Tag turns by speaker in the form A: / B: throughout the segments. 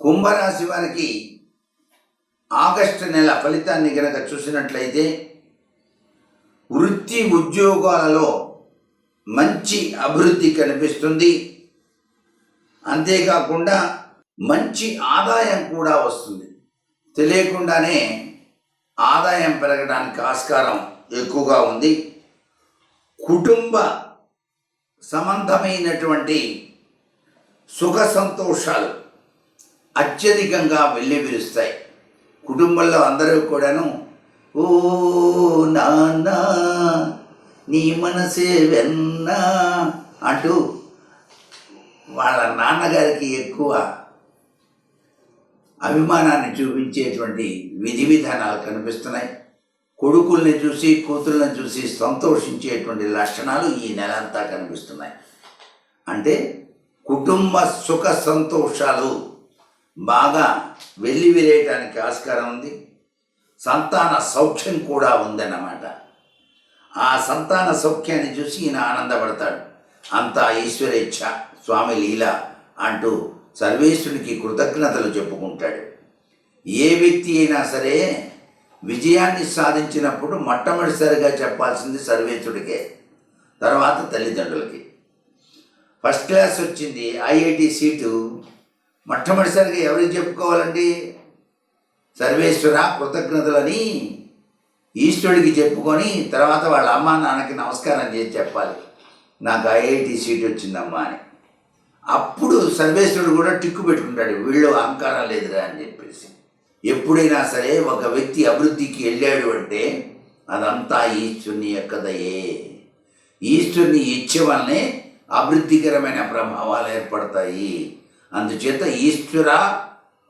A: కుంభరాశి వారికి ఆగస్టు నెల ఫలితాన్ని గనక చూసినట్లయితే వృత్తి ఉద్యోగాలలో మంచి అభివృద్ధి కనిపిస్తుంది. అంతేకాకుండా మంచి ఆదాయం కూడా వస్తుంది. తెలియకుండానే ఆదాయం పెరగడానికి ఆస్కారం ఎక్కువగా ఉంది. కుటుంబ సంబంధమైనటువంటి సుఖ సంతోషాలు అత్యధికంగా వెల్లివిరుస్తాయి కుటుంబంలో అందరూ కూడాను ఓ నాన్న నీ మనసే వెన్నా అంటూ వాళ్ళ నాన్నగారికి ఎక్కువ అభిమానాన్ని చూపించేటువంటి విధి విధానాలు కనిపిస్తున్నాయి. కొడుకుల్ని చూసి కూతుళ్ళని చూసి సంతోషించేటువంటి లక్షణాలు ఈ నెలంతా కనిపిస్తున్నాయి. అంటే కుటుంబ సుఖ సంతోషాలు బాగా వెళ్ళి విరేయటానికి ఆస్కారం ఉంది. సంతాన సౌఖ్యం కూడా ఉందన్నమాట. ఆ సంతాన సౌఖ్యాన్ని చూసి ఈయన ఆనందపడతాడు. అంతా ఈశ్వరేచ్ఛ స్వామి లీల అంటూ సర్వేశ్వరునికి కృతజ్ఞతలు చెప్పుకుంటాడు. ఏ వ్యక్తి అయినా సరే విజయాన్ని సాధించినప్పుడు మొట్టమొదటిసారిగా చెప్పాల్సింది సర్వేశ్వరుడికే తర్వాత తల్లిదండ్రులకి. ఫస్ట్ క్లాస్ వచ్చింది ఐఐటి సీటు మొట్టమొదటిసారిగా ఎవరికి చెప్పుకోవాలండి? సర్వేశ్వర కృతజ్ఞతలని ఈశ్వరుడికి చెప్పుకొని తర్వాత వాళ్ళ అమ్మ నాన్నకి నమస్కారం చేసి చెప్పాలి. నాకు ఐఐటి సీట్ వచ్చిందమ్మా అని. అప్పుడు సర్వేశ్వరుడు కూడా టిక్కు పెట్టుకుంటాడు వీళ్ళు అహంకారం లేదురా అని చెప్పేసి. ఎప్పుడైనా సరే ఒక వ్యక్తి అభివృద్ధికి వెళ్ళాడు అంటే అదంతా ఈశ్వరుని యొక్క దయే. ఈశ్వరుని ఇచ్చే వల్లనే అభివృద్ధికరమైన ప్రభావాలు ఏర్పడతాయి. అందుచేత ఈశ్వర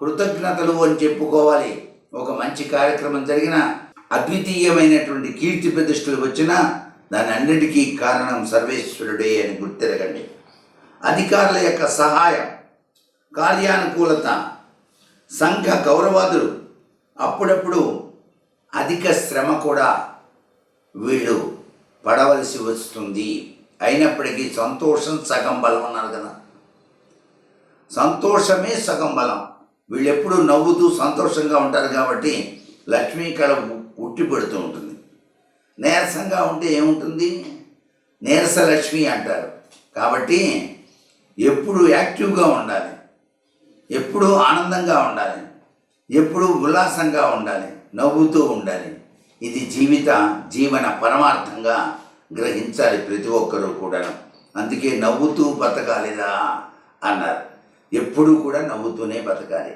A: కృతజ్ఞతలు అని చెప్పుకోవాలి. ఒక మంచి కార్యక్రమం జరిగిన అద్వితీయమైనటువంటి కీర్తి ప్రతిష్టలు వచ్చినా దాని అన్నిటికీ కారణం సర్వేశ్వరుడే అని గుర్తెరగండి. అధికారుల యొక్క సహాయం కార్యానుకూలత సంఘ గౌరవాదులు అప్పుడప్పుడు అధిక శ్రమ కూడా వీళ్ళు పడవలసి వస్తుంది. అయినప్పటికీ సంతోషం సగం బలం అన్నారు కదా. సంతోషమే సగం బలం. వీళ్ళు నవ్వుతూ సంతోషంగా ఉంటారు కాబట్టి లక్ష్మీ కళ ఉట్టి పెడుతూ ఉంటుంది. నీరసంగా ఉంటే ఏముంటుంది? నీరస లక్ష్మి అంటారు. కాబట్టి ఎప్పుడు యాక్టివ్గా ఉండాలి. ఎప్పుడు ఆనందంగా ఉండాలి. ఎప్పుడు ఉల్లాసంగా ఉండాలి. నవ్వుతూ ఉండాలి. ఇది జీవిత జీవన పరమార్థంగా గ్రహించాలి ప్రతి ఒక్కరూ కూడా అందుకే నవ్వుతూ బతకాలిరా అన్నారు. ఎప్పుడూ కూడా నవ్వుతూనే బతకాలి.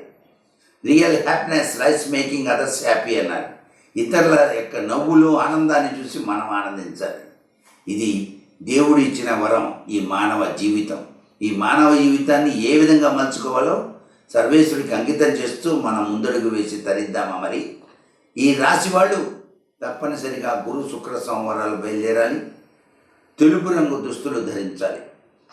A: Real happiness life making others happy అన్నారు. ఇతరుల యొక్క నవ్వులు ఆనందాన్ని చూసి మనం ఆనందించాలి. ఇది దేవుడు ఇచ్చిన వరం ఈ మానవ జీవితం. ఈ మానవ జీవితాన్ని ఏ విధంగా మలుచుకోవాలో సర్వేశ్వరుడికి అంకితం చేస్తూ మనం ముందడుగు వేసి తరిద్దామా మరి? ఈ రాశి వాళ్ళు తప్పనిసరిగా గురు శుక్ర సోమవారాలు బయలుదేరాలి. తెలుపు రంగు దుస్తులు ధరించాలి.